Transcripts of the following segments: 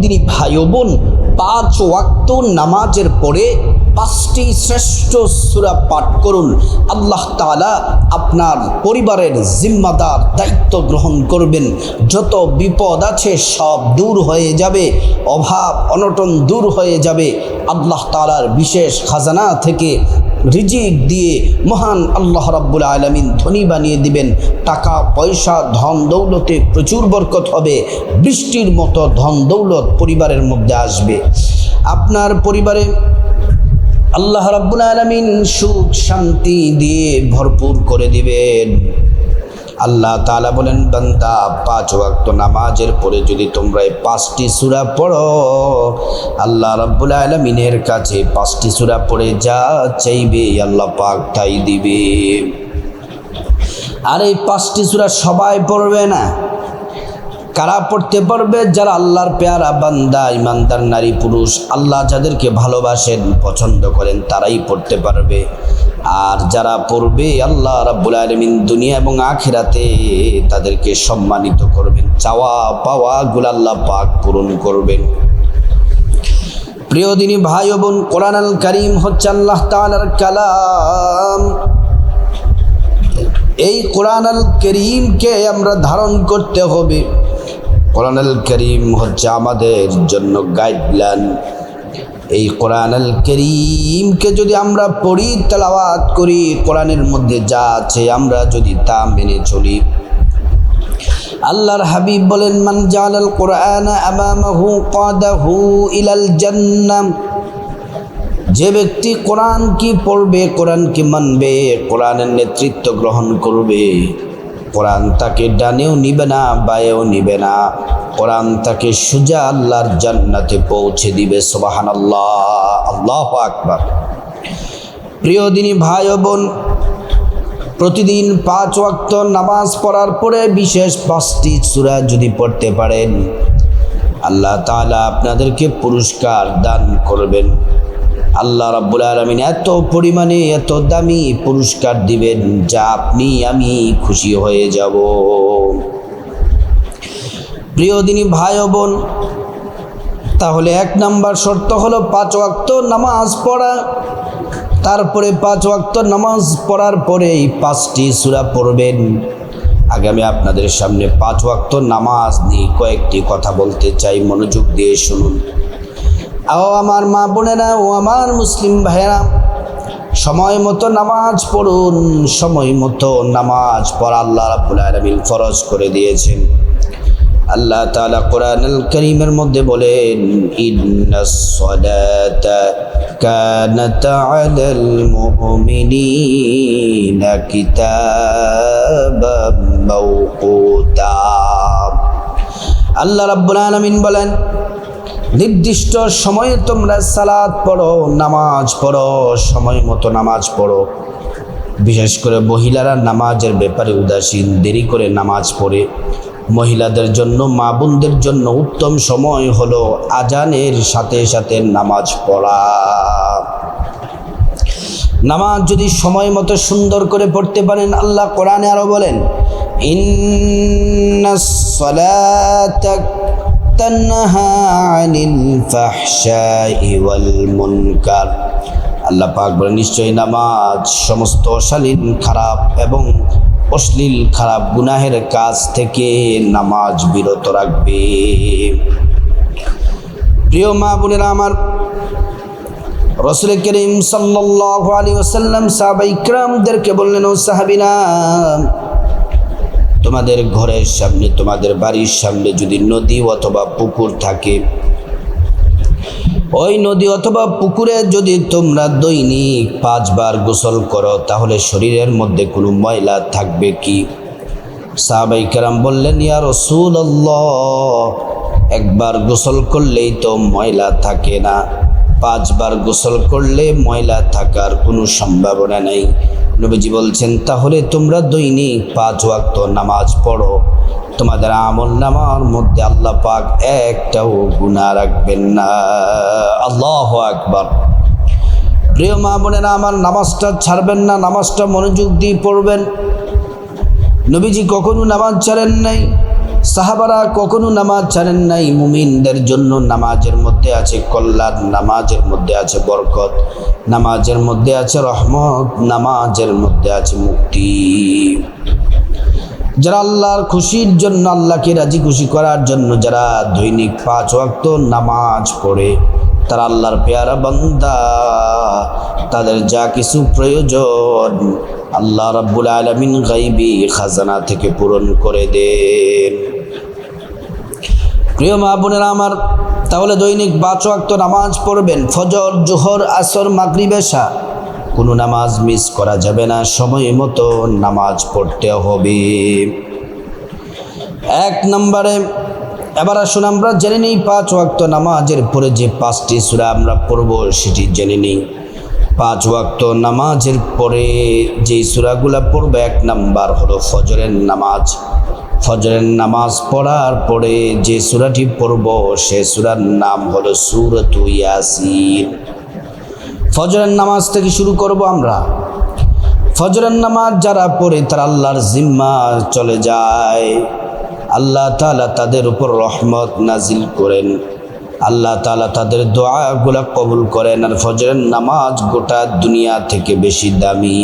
দিনী ভাই বোন পাঁচ ওয়াক্ত নামাজের পরে পাঁচটি শ্রেষ্ঠ সুরা পাঠ করুন। আল্লাহ তাআলা আপনার পরিবারের জিম্মাদার দায়িত্ব গ্রহণ করবেন। যত বিপদ আছে সব দূর হয়ে যাবে, অভাব, অনটন দূর হয়ে যাবে। আল্লাহ তাআলার বিশেষ খাজানা থেকে রিজিক দিয়ে মহান আল্লাহ রাব্বুল আলমিন ধনী বানিয়ে দিবেন। টাকা, পয়সা, ধন দৌলতে প্রচুর বরকত হবে। বৃষ্টির মতো ধন দৌলত পরিবারের মধ্যে আসবে। আপনার পরিবারে আল্লাহ রাব্বুল আলমিন সুখ, শান্তি দিয়ে ভরপুর করে দিবেন। আল্লাহ তাআলা বলেন, বান্দা, পাঁচ ওয়াক্ত নামাজের পরে যদি তোমরা এই পাঁচটি সূরা পড়ো, আল্লাহ রাব্বুল আলামিনের কাছে পাঁচটি সূরা পড়ে যা চাইবে, আল্লাহ পাক তাই দিবে। আর এই পাঁচটি সূরা সবাই পড়বে না? কারা পড়তে পারবে? যারা আল্লাহর পেয়ারা বান্দা, ইমানদার নারী, পুরুষ, আল্লাহ যাদেরকে ভালোবাসেন, পছন্দ করেন, তারাই পড়তে পারবে। আর যারা পড়বে, আল্লাহ রাব্বুল আলমিন দুনিয়া এবং আখিরাতে তাদেরকে সম্মানিত করবেন। চাওয়া পাওয়াগুলো আল্লাহ পাক পূরণ করবেন। প্রিয় দিনী ভাই বোন, কোরআন আল করিম হচ্ছে আল্লাহ তাআলার কালাম। এই কোরআন আল করিমকে আমরা ধারণ করতে হবে। কোরআন আল করিম হচ্ছে আমাদের জন্য গাইডলাইন এই কোরআন আল করিমকে যদি আমরা পড়ি, তেলাওয়াত করি, কোরআনের মধ্যে যা আছে আমরা যদি তা মেনে চলি। আল্লাহর হাবিব বলেন, মান জালাল কোরআন আমামাহু কাদাহু ইলাল জান্নাম। যে ব্যক্তি কোরআন কি পড়বে, কোরআন কি মানবে, কোরআনের নেতৃত্ব গ্রহণ করবে। কোরআন তাকে ডানেও নিবে না, বায়েও নিবে না। কোরআন তাকে সুজা আল্লাহর জান্নাতে পৌঁছে দিবে সোবাহান আল্লাহ আল্লাহ আকবার। প্রিয় দিনী ভাই বোন, প্রতিদিন পাঁচ ওয়াক্ত নামাজ পড়ার পরে বিশেষ পাঁচটি সূরা যদি পড়তে পারেন, আল্লাহ তাআলা আপনাদেরকে পুরস্কার দান করবেন। আল্লাহ রাব্বুল আলমিন এত পরিমাণে, এত দামি পুরস্কার দিবেন যা আপনি, আমি খুশি হয়ে যাব। প্রিয় দিনী ভাই বোন, তাহলে এক নাম্বার শর্ত হলো পাঁচ ওয়াক্ত নামাজ পড়া। তারপরে পাঁচ ওয়াক্ত নামাজ পড়ার পরে এই পাঁচটি সূরা পড়বেন। আগামী আপনাদের সামনে পাঁচ ওয়াক্ত নামাজ নিয়ে কয়েকটি কথা বলতে চাই, মনোযোগ দিয়ে শুনুন। ও আমার মা বোনেরা ও আমার মুসলিম ভাইয়েরা, সময় মতো নামাজ পড়ুন, সময় মতো নামাজ পড়া আল্লাহ রাব্বুল আলামিন ফরজ করে দিয়েছেন। আল্লাহ তাআলা কোরআনুল করিমের মধ্যে বলেন আল্লাহ রাব্বুল আলামিন বলেন নির্দিষ্ট সময়ে তোমরা সালাদ পড়ো, নামাজ পড়ো, সময় মতো নামাজ পড়ো। বিশেষ করে মহিলারা নামাজের ব্যাপারে উদাসীন, দেরি করে নামাজ পড়ে। মহিলাদের জন্য, মা বোনদের জন্য উত্তম সময় হলো আজানের সাথে সাথে নামাজ পড়া। নামাজ যদি সময় মতো সুন্দর করে পড়তে পারেন, আল্লাহ কোরআনে আরও বলেন, ইন্নাস আনিল ফাহশাই ওয়াল মুনকার আল্লাহ পাক বলেন, নিশ্চয়ই নামাজ সমস্ত অশালীন, খারাপ এবং অশ্লীল, খারাপ গুনাহের কাজ থেকে নামাজ বিরত রাখবে। প্রিয় মা বোনেরা আমার, রসুল করিম সাল্লাহ আলী ওসাল্লাম সাহাবাই ইকরামদেরকে বললেন, ও সাহাবিনা তোমাদের ঘরের সামনে, তোমাদের বাড়ির সামনে যদি নদী অথবা পুকুর থাকে, ওই নদী অথবা পুকুরে যদি তোমরা দৈনিক পাঁচবার গোসল করো, তাহলে শরীরের মধ্যে কোনো ময়লা থাকবে কি? সাহাবাই কারাম বললেন, ইয়া রসুল একবার গোসল করলেই তো ময়লা থাকে না। পাঁচবার গোসল করলে ময়লা থাকার কোনো সম্ভাবনা নেই। নবীজি বলছেন, তাহলে তোমরা দৈনিক পাঁচ ওয়াক্ত নামাজ পড়ো। তোমাদের আমল নামার মধ্যে আল্লাহ পাক একটাও গুণা রাখবেন না। আল্লাহ আকবার। প্রিয় মা বোনেরা, আমার নামাজটা ছাড়বেন না, নামাজটা মনোযোগ দিয়ে পড়বেন। নবীজি কখনো নামাজ ছাড়েন নাই। সাহাবারা কখনো নামাজ ছাড়েন নাই, মুমিনদের জন্য নামাজের মধ্যে আছে কল্যাণ, নামাজের মধ্যে আছে বরকত, নামাজের মধ্যে আছে রহমত, নামাজের মধ্যে আছে মুক্তি। যারা আল্লাহর খুশির জন্য, আল্লাহকে রাজি খুশি করার জন্য, যারা দৈনিক পাঁচ ওয়াক্ত নামাজ পড়ে তারা আল্লাহর পেয়ারা বান্দা। তাদের যা কিছু প্রয়োজন আল্লাহ রাব্বুল আলমিন গাইবি খাজানা থেকে পূরণ করে দেন। প্রিয় মা বোনেরা আমার, তাহলে দৈনিক পাঁচ ওয়াক্ত নামাজ পড়বেন, ফজর, জোহর, আসর মাগরিবেশা কোনো নামাজ মিস করা যাবে না, সময় মতো নামাজ পড়তে হবে। এক নম্বরে এবার আসুন আমরা জেনে নিই পাঁচ ওয়াক্ত নামাজের পরে যে পাঁচটি সুরা আমরা পড়ব সেটি জেনে নিই। পাঁচ ওয়াক্ত নামাজের পরে যে সুরাগুলা পড়বে, এক নাম্বার হলো ফজরের নামাজ। ফজরের নামাজ পড়ার পরে যে সুরাটি পড়ব, সে সুরার নাম হলো সুরত ইয়াসিন। ফজরের নামাজ থেকে শুরু করব আমরা। ফজরের নামাজ যারা পড়ে তারা আল্লাহর জিম্মা চলে যায়। আল্লাহ তালা তাদের উপর রহমত নাজিল করেন। আল্লাহ তালা তাদের দোয়াগুলা কবুল করেন আর ফজরের নামাজ গোটা দুনিয়া থেকে বেশি দামি।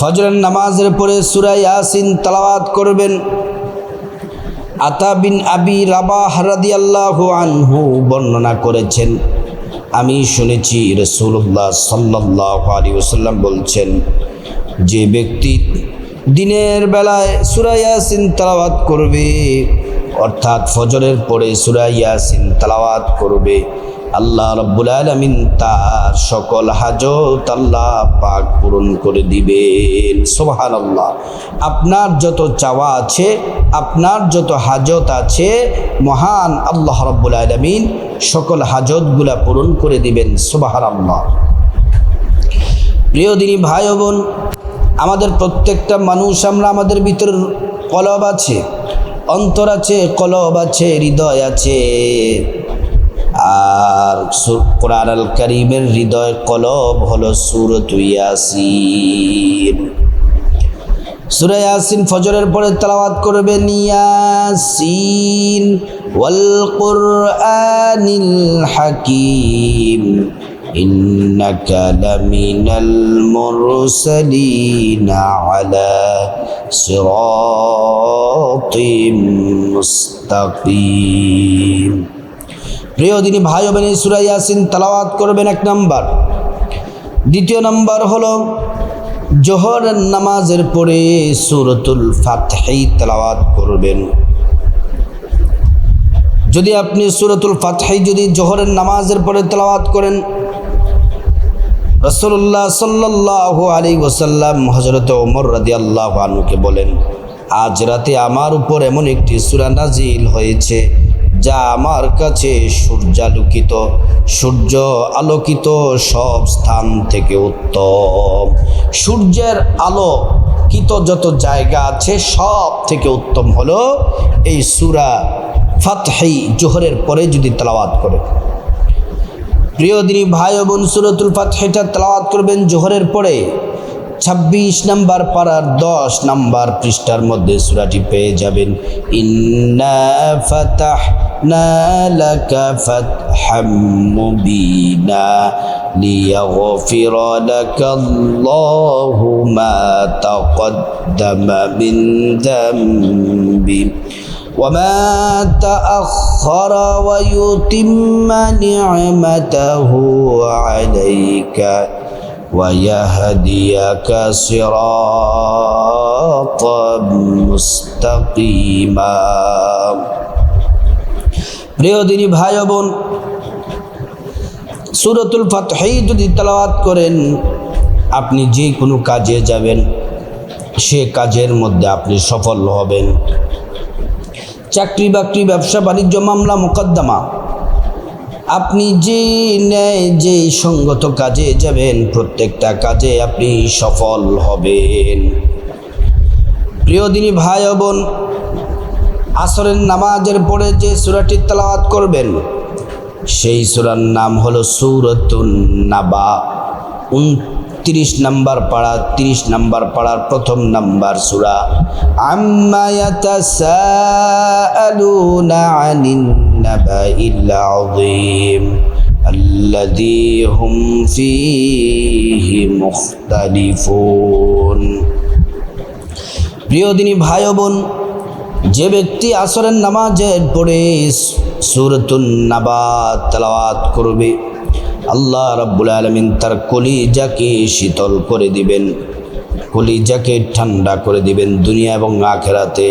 ফজরের নামাজের পরে সুরাই ইয়াসিন তালাওয়াত করবেন। আতা বিন আবি রাবা হারাদি আল্লাহ আনহু বর্ণনা করেছেন। আমি শুনেছি রসুল্লাহ সাল্লাহ আলী ওসাল্লাম বলছেন, যে ব্যক্তি দিনের বেলায় সুরাইয়াসিন তালাওয়াত করবে, অর্থাৎ ফজরের পরে সুরাইয়াসিন তালাওয়াত করবে। আল্লাহ রব্বুল আলমিন তার সকল হাজত আল্লাহ পাক পূরণ করে দিবেন। সোহান আল্লাহ আপনার যত চাওয়া আছে, আপনার যত হাজত আছে, মহান আল্লাহ রব্বুল আলমিন সকল হাজতগুলা পূরণ করে দিবেন। সোবাহার আল্লাহ প্রিয় দিনী ভাই বোন আমাদের প্রত্যেকটা মানুষ আমরা আমাদের ভিতর কলব আছে, অন্তর আছে, কলব আছে, হৃদয় আছে। আর কোরআন আল করিমের হৃদয় কলব হলো সুরা ইয়াসিন ফজরের পরে তেলাওয়াত করবেন, ইয়াসিন ওয়াল কুরআনিল হাকিম। إنك لمن المرسلين على صراط مستقيم প্রিয় দিনী ভাই ও বোনের সুরা ইয়াসিন তালাওয়াত করবেন এক নাম্বার দ্বিতীয় নাম্বার হলো জোহর নামাজের পরে সুরতুল ফাতহি তেলাওয়াত করবেন যদি আপনি সুরতুল ফাতহি যদি জোহরের নামাজের পরে তেলাওয়াত করেন রসল্লাহ সাল্লাহ আলী ওসাল্লাম হজরত ওমর রাদি আল্লাহ আনুকে বলেন, আজ রাতে আমার উপর এমন একটি সুরা নাজিল হয়েছে যা আমার কাছে সূর্যালোকিত, সূর্য আলোকিত সব স্থান থেকে উত্তম। সূর্যের আলোকিত যত জায়গা আছে সব থেকে উত্তম হলো এই সুরা ফাতহি জোহরের পরে যদি তালাওয়াত করে প্রিয় দিনী ভাই ও বোন সুরতুল ফাতহিটা তালাওয়াত করবেন জোহরের পরে ছাব্বিশ নাম্বার পাড়ার দশ নাম্বার পৃষ্ঠার মধ্যে সুরাটি পেয়ে যাবেন ইন্না ফাতাহ لك فتحا مبينا ليغفر لك الله ما تقدم من ذنبك وما تأخر ويتم نعمته عليك ويهديك صراطا مستقيما প্রিয় দিনী ভাই বোন সুরতুল ফাতহি যদি তালাওয়াত করেন আপনি যে কোনো কাজে যাবেন সে কাজের মধ্যে আপনি সফল হবেন চাকরি বাকরি ব্যবসা বাণিজ্য মামলা, মোকদ্দমা। আপনি যে ন্যায়, যে সঙ্গত কাজে যাবেন, প্রত্যেকটা কাজে আপনি সফল হবেন। প্রিয় দিনী ভাই বোন, আসরের নামাজের পরে যে সুরাটি তালাওয়াত করবেন, সেই সুরার নাম হলো সুরতুন নাবা তিরিশ নাম্বার পাড়া তিরিশ নাম্বার পাড়ার প্রথম নাম্বার সুরা আম্মা ইয়াতাসাআলুনা আনিন নাবাইল আযীম الذي هم فيه مختلفون প্রিয় দিনী ভাই ও বোন যে ব্যক্তি আসরের নামাজের পড়ে সুরতুন নাবাদ তেলাওয়াত করবে আল্লাহ রাব্বুল আলমিন তার কলিজাকে শীতল করে দিবেন, কলিজাকে ঠান্ডা করে দিবেন দুনিয়া এবং আখেরাতে।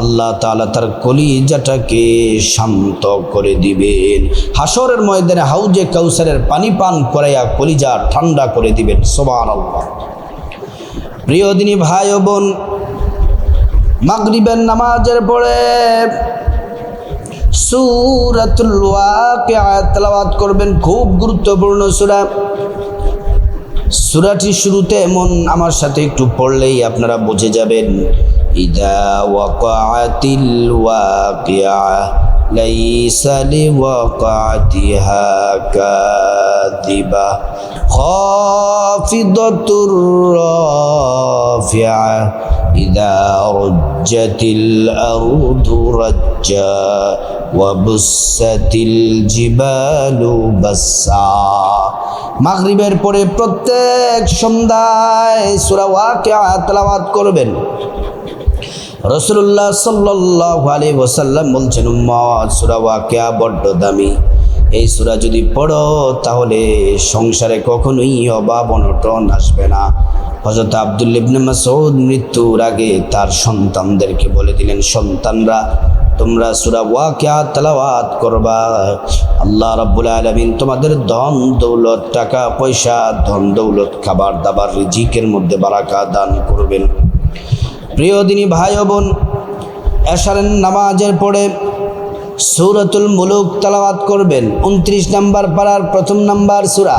আল্লাহ তাআলা তার কলিজাটাকে শান্ত করে দিবেন। হাসরের ময়দানে হাউজে কাউসারের পানি পান করাইয়া কলিজা ঠান্ডা করে দিবেন সোবান আল্লাহ প্রিয় দিনী ভাই বোন, মাগরিবের নামাজের পরে সুরাতুল ওয়াকিয়া তেলাওয়াত করবেন খুব গুরুত্বপূর্ণ সূরা সূরাটি শুরুতে এমন আমার সাথে একটু পড়লেই আপনারা বুঝে যাবেন ইদা ওয়াকাতিল ওয়াকিয়া লাইসা লিওয়াকাতিহা কাযিবা খাফিদাতুর রাফিয়া إذا رجت الأرض رجا মাগরিবের পরে প্রত্যেক সন্ধ্যায় সূরা ওয়াকিয়া তেলাওয়াত করবেন। রসুল্লাহ সাল্লাহ আলী ওসাল্লাম বলছেন উম্মত সুরা ওয়াকিয়া বড্ড দামি। এই সুরা যদি পড়ো, তাহলে সংসারে কখনোই অভাব অনটন আসবে না। হজরত আবদুল্লিবনে মাসৌদ মৃত্যুর আগে তার সন্তানদেরকে বলে দিলেন, সন্তানরা তোমরা সুরা ওয়াকিয়া তেলাওয়াত করবা। আল্লাহ রাব্বুল আলামিন তোমাদের ধন, দৌলত, টাকা, পয়সা, ধন, দৌলত, খাবার, দাবার, রিজিকের মধ্যে বারাকা দান করবেন। প্রিয় দিনী ভাই বোন, এশারের নামাজের পরে সূরাতুল মুলুক তেলাওয়াত করবেন। উনত্রিশ নাম্বার পাড়ার প্রথম নাম্বার সূরা।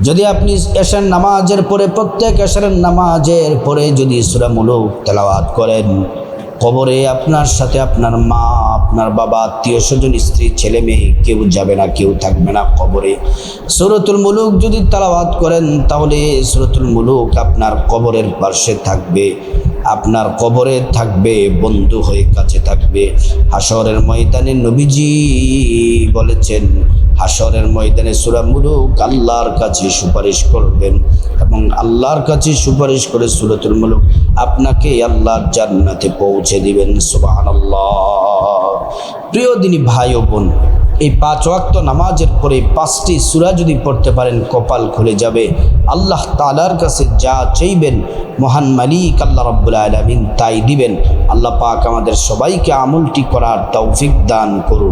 যদি আপনি এশার নামাজের পরে, প্রত্যেক এশারের নামাজের পরে যদি সুরামূলক তেলাওয়াত করেন, কবরে আপনার সাথে আপনার মা, আপনার বাবা, আত্মীয় স্বজন, স্ত্রী, ছেলে মেয়ে, কেউ যাবে না, কেউ থাকবে না কবরে। সুরতুল মুলুক যদি তালাবাদ করেন, তাহলে সুরতুল মুলুক আপনার কবরের পার্শ্বে থাকবে। আপনার কবরে থাকবে, বন্ধু হয়ে কাছে থাকবে। হাসরের ময়দানে নবীজি বলেছেন হাসরের ময়দানে সুরা মুলুক আল্লাহর কাছে সুপারিশ করবেন এবং আল্লাহর কাছে সুপারিশ করে সুরতুল মুলুক আপনাকে আল্লাহর জান্নাতে পৌঁছে দিবেন, সুবহানাল্লাহ। প্রিয় দিনী ভাই ও বোন, এই পাঁচ ওয়াক্ত নামাজের পরে পাঁচটি সূরা যদি পড়তে পারেন, কপাল খুলে যাবে। আল্লাহ তালার কাছে যা চাইবেন, মহান মালিক আল্লাহ রাব্বুল আলামিন তাই দিবেন। আল্লাহ পাক আমাদের সবাইকে আমলটি করার তৌফিক দান করুন।